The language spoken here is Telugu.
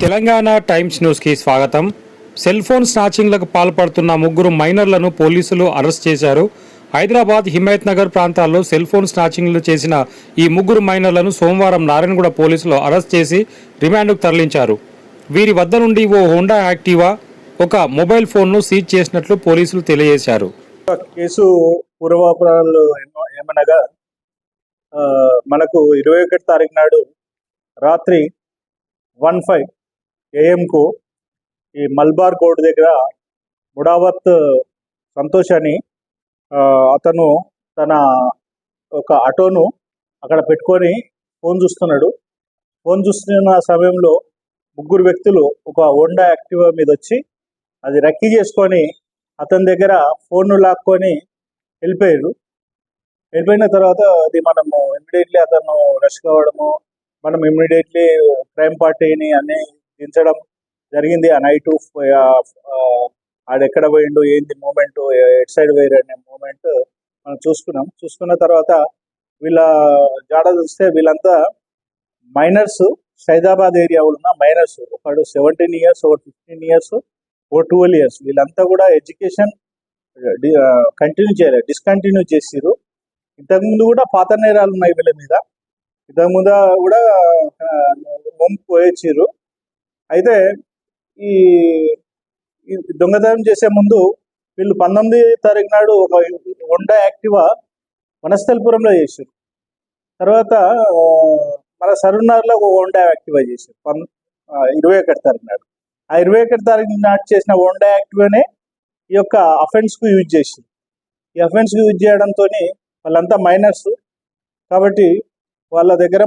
తెలంగాణ టైమ్స్ న్యూస్కి స్వాగతం. సెల్ ఫోన్ స్నాచింగ్లకు పాల్పడుతున్న ముగ్గురు మైనర్లను పోలీసులు అరెస్ట్ చేశారు. హైదరాబాద్ హిమాయత్ నగర్ ప్రాంతాల్లో సెల్ ఫోన్ స్నాచింగ్లు చేసిన ఈ ముగ్గురు మైనర్లను సోమవారం నారాయణగూడ పోలీసులు అరెస్ట్ చేసి రిమాండ్కు తరలించారు. వీరి వద్ద నుండి ఓ హోండా యాక్టివా ఒక మొబైల్ ఫోన్ను సీజ్ చేసినట్లు పోలీసులు తెలియజేశారు. కేసు పూర్వాపరాలు ఏమనగా మనకు ఇరవై ఒకటి తారీఖు నాడు రాత్రి వన్ ఫైవ్ ఏఎంకు ఈ మల్బార్ కోర్టు దగ్గర ముడావత్ సంతోష్ అని ఆ, అతను తన ఒక ఆటోను అక్కడ పెట్టుకొని ఫోన్ చూస్తున్నాడు. ఫోన్ చూస్తున్న సమయంలో ముగ్గురు వ్యక్తులు ఒక హోండా యాక్టివా మీద వచ్చి అది రక్కీ చేసుకొని అతని దగ్గర ఫోన్ లాక్కొని వెళ్ళిపోయారు. వెళ్ళిపోయిన తర్వాత అది మనము ఇమ్మీడియట్లీ అతను రష్ కావడము మనం ఇమ్మీడియట్లీ క్రైమ్ పార్టీని అన్ని దించడం జరిగింది. ఆ నైట్ ఆడెక్కడ పోయిండు ఏంది మూమెంట్ ఎట్ సైడ్ వేరే అనే మూమెంట్ మనం చూసుకున్నాం. చూసుకున్న తర్వాత వీళ్ళ జాడ చూస్తే వీళ్ళంతా మైనర్స్ సైదాబాద్ ఏరియా ఉన్న మైనర్స్. ఒకడు సెవెంటీన్ ఇయర్స్ ఒకటి ఫిఫ్టీన్ ఇయర్స్ ఓ ట్వెల్వ్ ఇయర్స్. వీళ్ళంతా కూడా ఎడ్యుకేషన్ కంటిన్యూ చేయలేదు డిస్కంటిన్యూ చేసిరు ఇంతకుముందు కూడా పాత నేరాలు ఉన్నాయి వీళ్ళ మీద. ఇంతకుముందు కూడా ముంపు పోయొచ్చిర్రు. అయితే ఈ దొంగతనం చేసే ముందు వీళ్ళు పంతొమ్మిది తారీఖు నాడు ఒక హోండా యాక్టివా వనస్థలపురంలో చేశారు. తర్వాత మన సరూర్నగర్లో ఒక హోండా యాక్టివా చేశారు. పన్ ఇరవై ఒకటి తారీఖు నాడు. ఆ ఇరవై ఒకటి తారీఖు నాటి చేసిన హోండా యాక్టివానే ఈ యొక్క అఫెన్స్కు యూజ్ చేసింది. ఈ అఫెన్స్కు యూజ్ చేయడంతో వాళ్ళంతా మైనర్స్. కాబట్టి వాళ్ళ దగ్గర